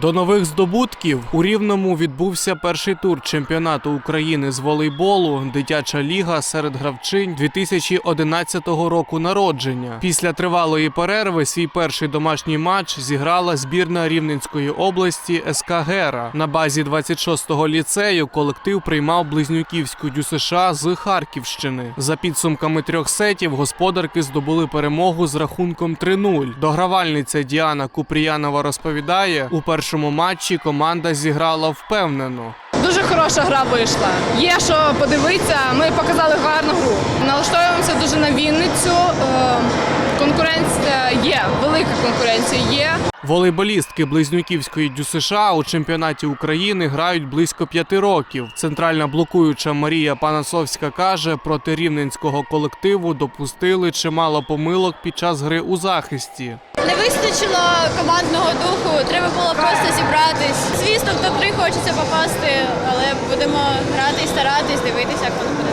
До нових здобутків у Рівному відбувся перший тур чемпіонату України з волейболу Дитяча ліга серед гравчинь 2011 року народження. Після тривалої перерви свій перший домашній матч зіграла збірна Рівненської області СК Гера. На базі 26-го ліцею колектив приймав близнюківську ДЮСШ з Харківщини. За підсумками трьох сетів господарки здобули перемогу з рахунком 3-0. Догравальниця Діана Купріянова розповідає, у першому матчі команда зіграла впевнено. Дуже хороша гра вийшла. Є що подивитися. Ми показали гарну гру. Налаштовуємося дуже на Вінницю. Е, Конкуренція є, велика конкуренція є. Волейболістки близнюківської ДЮСШ у чемпіонаті України грають близько п'яти років. Центральна блокуюча Марія Панасовська каже, проти рівненського колективу допустили чимало помилок під час гри у захисті. Не вистачило командного духу, треба було просто зібратись. Звісно, в топ-3 хочеться попасти, але будемо грати і старатись, дивитися, як воно буде.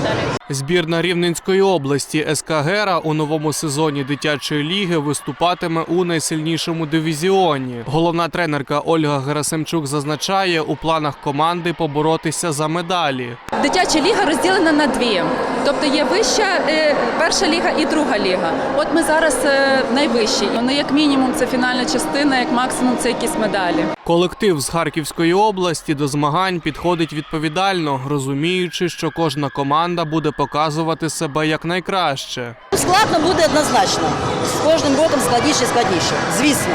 Збірна Рівненської області СК Гера у новому сезоні дитячої ліги виступатиме у найсильнішому дивізіоні. Головна тренерка Ольга Герасимчук зазначає, у планах команди поборотися за медалі. Дитяча ліга розділена на дві. Тобто є вища е, перша ліга і друга ліга. От ми зараз е, найвищі. Ну, як мінімум, це фінальна частина, як максимум, це якісь медалі. Колектив з Харківської області до змагань підходить відповідально, розуміючи, що кожна команда буде показувати себе як найкраще. Складно буде однозначно. З кожним роком складніше і складніше. Звісно.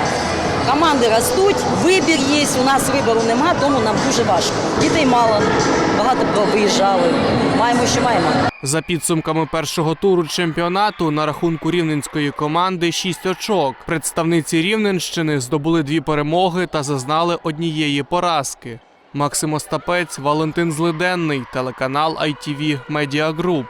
Команди ростуть, вибір є, у нас вибору нема, тому нам дуже важко. Дітей мало, багато виїжджали. Маємо, що маємо. За підсумками першого туру чемпіонату на рахунку рівненської команди 6 очок. Представниці Рівненщини здобули дві перемоги та зазнали однієї поразки. Максим Остапець, Валентин Злиденний, телеканал ITV Media Group.